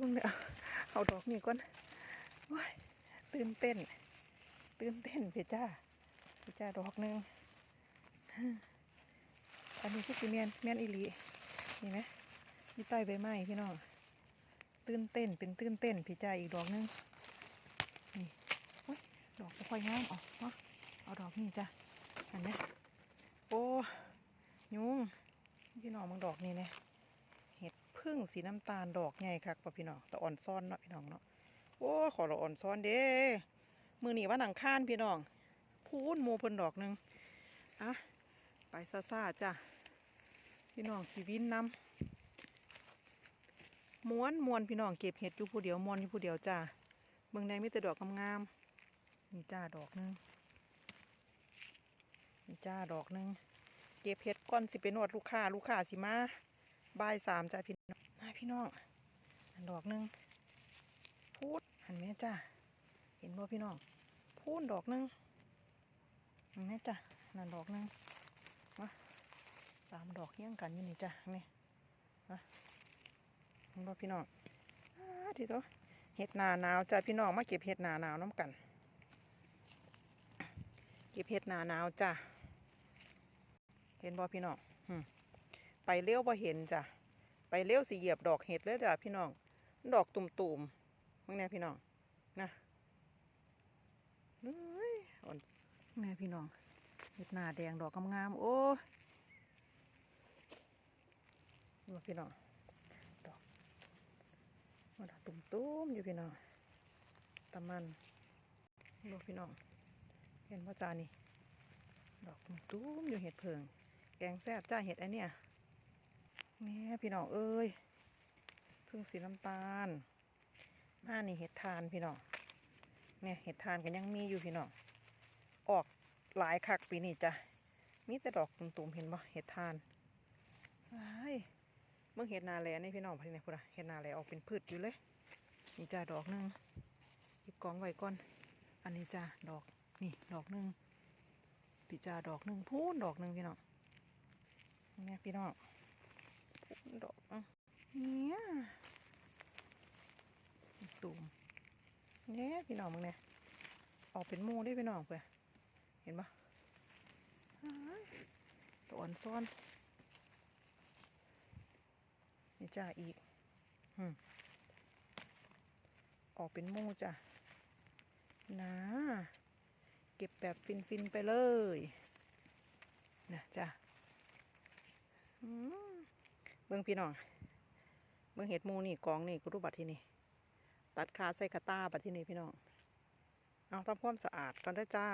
มึงเนี่ยเอาดอกนี่ก่อนโอ้ยตื่นเต้น ตื่นเต้นพี่จ้าพี่จ้าดอกหนึ่งอันนี้คือสิเมียนเมียนอีหลีนี่ไหมมีใต้ใบไม้พี่น้องตื่นเต้นเป็นตื่นเต้นพี่จ้าอีกดอกหนึงนี่โอ้ยดอกค่อยงามออกเนาะเอาดอกนี่จ้ะเห็นไหมโอ้ยุงพี่น้องมึงดอกนี่เนี่ย พึ่งสีน้ำตาลดอกใหญ่คักป่ะพี่น้องแต่อ่อนซ่อนเนาะพี่น้องเนาะโอ้ขอเราอ่อนซ่อนเด้มือหนีว่าหนังข้านพี่น้อง พูนโมเพิ่นดอกหนึ่งอะไปซาซาจ้ะพี่น้องสีวินนำม้วนมวนพี่น้องเก็บเห็ดอยู่ผู้เดียวมวนอยู่ผู้เดียวจ้ะเบิ่งในมีแต่ดอกงามๆนี่จ้าดอกหนึงนี่จ้าดอกหนึงเก็บเห็ดก่อนสิไปนวดลูกค้าลูกค้าสิมา บ่ายสามจ้าพี่น้องมาพี่น้องอันดอกหนึ่งพูดหันแม่จ้าเห็นบ่พี่น้องพูนดอกหนึ่งเห็นจ้ะนั่นดอกหนึ่งมาสามดอกเฮี้ยงกันอยู่นี่จ้ะนี่มาเห็นบ่พี่น้องอทีตัวเห็ดหนาหนาวจ้ะพี่น้องมาเก็บเห็ดหนาหนาวน้ำกัน เก็บเห็ดหนาหนาวจ้ะเห็นบ่พี่น้องหึ ไปเลี้ยวบ่เห็นจ้ะไปเลี้ยวสิเหยียบดอกเห็ดเลยจ้ะพี่น้อง ดอกตุ่มๆมึงเนี่พี่น้องนะเอ้ยอ่อนแม่พี่น้องเห็ดหน้าแดงดอกงามๆโอ้ยนี่ว่าพี่น้องดอกมาดอกตุ่มๆอยู่พี่น้องตะมันนี่ว่าพี่น้อง เห็นว่าจานี่ดอกตุ่มๆอยู่เห็ดเพิงแกงแซ่บจ้าเห็ดไอเนี่ย แม่พี่น้องเอ้ยพึ่งสีน้ำตาลหน้านี่เห็ดทานพี่น้องเนี่ยเห็ดทานกันยังมีอยู่พี่น้องออกหลายคักปีนี้จ้ะมีแต่ดอกตุ่มๆเห็นบ่เห็ดทานว้เมื่อเห็ดนาแลนี่พี่น้องพี่เนี่ยพูดอะเห็ดนาแลออกเป็นพืชอยู่เลยนี่จ้ะดอกหนึ่งหยิบกองไว้ก่อน อันนี้จ้ะดอกนี่ดอกหนึ่งพี่จ้าดอกหนึ่งพูนดอกหนึ่งพี่น้องเนี่ยพี่น้อง ดอกเนี่ยตุ่มเนี่ยพี่น้องมึงเนี่ยออกเป็นหมูได้พี่น้องเพื่อเห็นปะตัวอ่อนซ้อนนี่จ้าอีกอออกเป็นหมูจ้ะนะเก็บแบบฟินๆไปเลยนะจ้ะ เบื้องพี่น้อง เบื้องเห็ดมูนี่กองนี่กุรุบัตที่นี่ ตัดขาใส่กระตาบัดที่นี่พี่น้อง เอาทำความสะอาดก่อนได้จ้า